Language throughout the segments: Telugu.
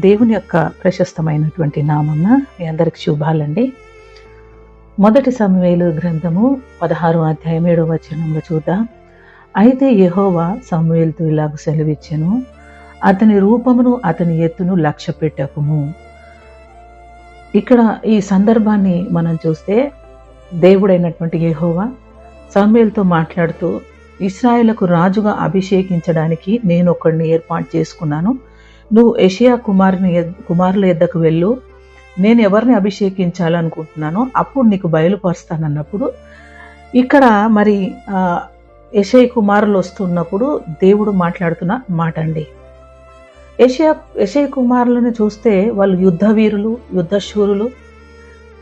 దేవుని యొక్క ప్రశస్తమైనటువంటి నామన్న మీ అందరికి శుభాలండి. మొదటి సమవేలు గ్రంథము పదహారు అధ్యాయం ఏడవ వచనంలో చూద్దాం. అయితే యహోవా సమవేలుతో ఇలాగ సెలవిచ్చెను అతని రూపమును అతని ఎత్తును లక్ష్య పెట్టకము. ఇక్కడ ఈ సందర్భాన్ని మనం చూస్తే దేవుడైనటువంటి యహోవా సమవేలుతో మాట్లాడుతూ ఇస్రాయేలకు రాజుగా అభిషేకించడానికి నేను ఒకడిని ఏర్పాటు చేసుకున్నాను. నువ్వు ఏషియా కుమారుని కుమారుల ఎద్దకు వెళ్ళు. నేను ఎవరిని అభిషేకించాలనుకుంటున్నానో అప్పుడు నీకు బయలుపరుస్తానన్నప్పుడు ఇక్కడ మరి యషయ కుమారులు వస్తున్నప్పుడు దేవుడు మాట్లాడుతున్న మాట అండి యెషయా యషయ కుమారులను చూస్తే వాళ్ళు యుద్ధ వీరులు యుద్ధశూరులు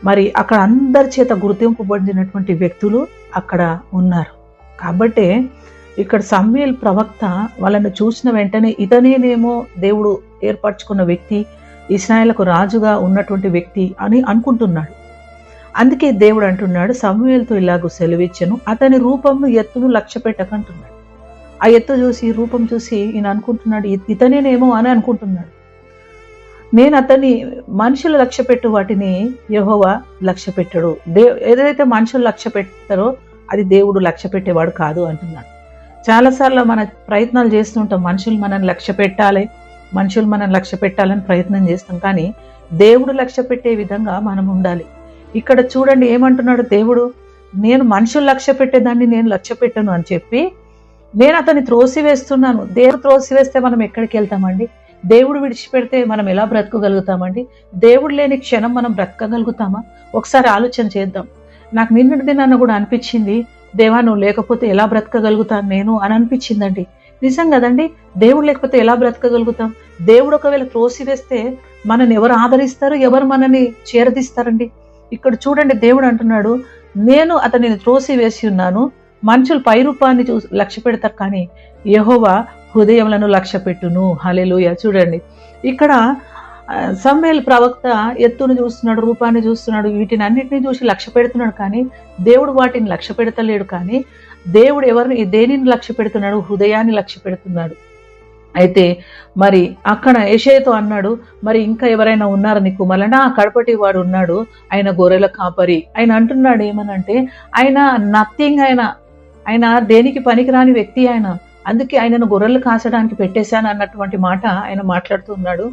మరి అక్కడ అందరి చేత గుర్తింపబడినటువంటి వ్యక్తులు అక్కడ ఉన్నారు. కాబట్టి ఇక్కడ సమ్యుయల్ ప్రవక్త వాళ్ళని చూసిన వెంటనే ఇతనేనేమో దేవుడు ఏర్పరచుకున్న వ్యక్తి ఇస్రాయేల్కు రాజుగా ఉన్నటువంటి వ్యక్తి అని అనుకుంటున్నాడు. అందుకే దేవుడు అంటున్నాడు సమూయేలుతో ఇలాగూ సెలవిచ్చను అతని రూపంను ఎత్తును లక్ష్య పెట్టకంటున్నాడు ఆ ఎత్తు చూసి రూపం చూసి ఈయన అనుకుంటున్నాడు ఇతనేనేమో అని అనుకుంటున్నాడు. నేను అతన్ని మనుషులు లక్ష్య పెట్టు వాటిని యెహోవా లక్ష్య పెట్టడు. దే ఏదైతే మనుషులు లక్ష్య పెడతారో అది దేవుడు లక్ష్య పెట్టేవాడు కాదు అంటున్నాడు. చాలాసార్లు మన ప్రయత్నాలు చేస్తుంటాం. మనుషులు మనల్ని లక్ష్య పెట్టాలి. మనుషులు మనం లక్ష్య పెట్టాలని ప్రయత్నం చేస్తాం. కానీ దేవుడు లక్ష్య పెట్టే విధంగా మనం ఉండాలి. ఇక్కడ చూడండి ఏమంటున్నాడు దేవుడు? నేను మనుషులు లక్ష్య పెట్టేదాన్ని నేను లక్ష్య పెట్టను అని చెప్పి నేను అతన్ని త్రోసివేస్తున్నాను. దేవుడు త్రోసివేస్తే మనం ఎక్కడికి వెళ్తామండి? దేవుడు విడిచిపెడితే మనం ఎలా బ్రతకగలుగుతామండి? దేవుడు లేని క్షణం మనం బ్రతకగలుగుతామా? ఒకసారి ఆలోచన చేద్దాం. నాకు నిన్నటి దినాన్న కూడా అనిపించింది దేవా నువ్వు లేకపోతే ఎలా బ్రతకగలుగుతాను నేను అని అనిపించిందండి. నిజం కదండి దేవుడు లేకపోతే ఎలా బ్రతకగలుగుతాం? దేవుడు ఒకవేళ త్రోసివేస్తే మనని ఎవరు ఆదరిస్తారు ఎవరు మనని చేరదీస్తారండి? ఇక్కడ చూడండి దేవుడు అంటున్నాడు నేను అతనిని త్రోసి వేసి ఉన్నాను మనుషులు పై రూపాన్ని చూ లక్ష్య పెడతారు కానీ యహోవా హృదయములను లక్ష్య పెట్టును. హలెలుయ చూడండి ఇక్కడ సమ్మేల్ ప్రవక్త ఎత్తును చూస్తున్నాడు రూపాన్ని చూస్తున్నాడు వీటిని అన్నిటిని చూసి లక్ష్య పెడుతున్నాడు కానీ దేవుడు వాటిని లక్ష్య పెడతలేడు కానీ దేవుడు ఎవరిని దేనిని లక్ష్య పెడుతున్నాడు? హృదయాన్ని లక్ష్య పెడుతున్నాడు. అయితే మరి అక్కడ యెషయతో అన్నాడు మరి ఇంకా ఎవరైనా ఉన్నారు నీకు? మళ్ళా కడపటి వాడు ఉన్నాడు ఆయన గొర్రెల కాపరి. ఆయన అంటున్నాడు ఏమనంటే ఆయన నథింగ్ ఆయన ఆయన దేనికి పనికిరాని వ్యక్తి ఆయన. అందుకే ఆయనను గొర్రెలు కాసడానికి పెట్టేశాను అన్నటువంటి మాట ఆయన మాట్లాడుతున్నాడు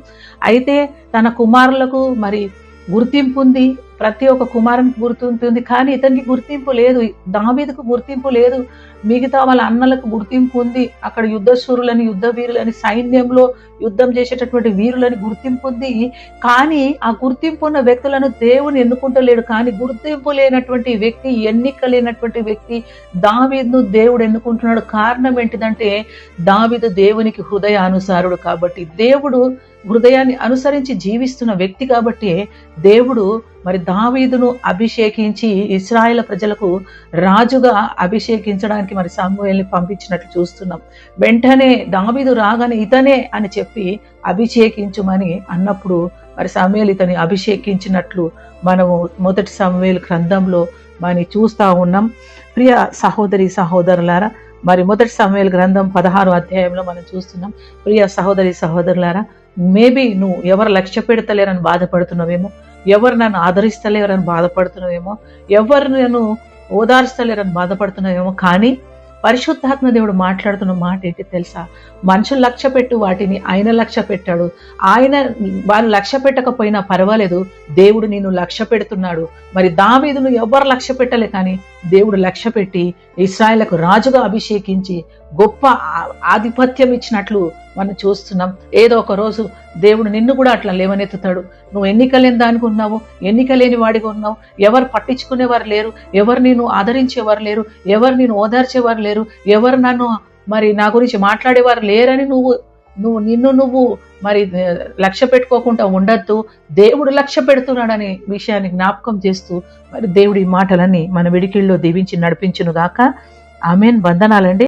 అయితే తన కుమారులకు మరి గుర్తింపు ఉంది ప్రతి ఒక్క కుమారునికి గుర్తింపు ఉంది కానీ ఇతనికి గుర్తింపు లేదు. దావీదుకు గుర్తింపు లేదు. మిగతా వాళ్ళ అన్నలకు గుర్తింపు ఉంది. అక్కడ యుద్ధశూరులని యుద్ధ వీరులని సైన్యంలో యుద్ధం చేసేటటువంటి వీరులని గుర్తింపు ఉంది. కానీ ఆ గుర్తింపు ఉన్న వ్యక్తులను దేవుని ఎన్నుకుంటలేడు. కానీ గుర్తింపు లేనటువంటి వ్యక్తి ఎన్నిక లేనటువంటి వ్యక్తి దావీదును దేవుడు ఎన్నుకుంటున్నాడు. కారణం ఏంటిదంటే దావీదు దేవునికి హృదయానుసారుడు కాబట్టి. దేవుడు హృదయాన్ని అనుసరించి జీవిస్తున్న వ్యక్తి కాబట్టి దేవుడు మరి దావీదును అభిషేకించి ఇస్రాయేల్ ప్రజలకు రాజుగా అభిషేకించడానికి మరి సామువేల్ని పంపించినట్లు చూస్తున్నాం. వెంటనే దావీదు రాగానే ఇతనే అని చెప్పి అభిషేకించుమని అన్నప్పుడు మరి సమేలు ఇతని అభిషేకించినట్లు మనము మొదటి సమవేలు గ్రంథంలో మరి చూస్తా ఉన్నాం. ప్రియ సహోదరి సహోదరులారా మరి మొదటి సమవేలు గ్రంథం పదహారు అధ్యాయంలో మనం చూస్తున్నాం. ప్రియ సహోదరి సహోదరులారా మేబీ నువ్వు ఎవరు లక్ష్య పెడతలేరని బాధపడుతున్నావేమో ఎవరు నన్ను ఆదరిస్తలేరని బాధపడుతున్నావేమో ఎవరు నేను ఓదార్స్తలేరని బాధపడుతున్నావేమో కానీ పరిశుద్ధాత్మ దేవుడు మాట్లాడుతున్న మాట ఏంటి తెలుసా? మనుషులు లక్ష్య పెట్టు వాటిని ఆయన లక్ష్య పెట్టాడు. ఆయన వాళ్ళు లక్ష్య పెట్టకపోయినా పర్వాలేదు దేవుడు నేను లక్ష్య పెడుతున్నాడు. మరి దావీదును ఎవరు లక్ష్య పెట్టలే కానీ దేవుడు లక్ష్య పెట్టి ఇస్రాయేల్కు రాజుగా అభిషేకించి గొప్ప ఆధిపత్యం ఇచ్చినట్లు మనం చూస్తున్నాం. ఏదో ఒక రోజు దేవుడు నిన్ను కూడా అట్లా లేవనెత్తుతాడు. నువ్వు ఎన్నిక లేని దానికి ఉన్నావు ఎన్నిక లేని వాడిగా ఉన్నావు. ఎవరు పట్టించుకునేవారు లేరు ఎవరు నేను ఆదరించేవారు లేరు ఎవరు నేను ఓదార్చేవారు లేరు ఎవరు నన్ను మరి నా గురించి మాట్లాడేవారు లేరని నువ్వు నువ్వు నిన్ను నువ్వు మరి లక్ష్య పెట్టుకోకుండా ఉండద్దు. దేవుడు లక్ష్య పెడుతున్నాడనే విషయాన్ని జ్ఞాపకం చేస్తూ మరి దేవుడి మాటలన్నీ మన విడికిల్లో దీవించి నడిపించును గాక ఆమెన్. వందనాలండి.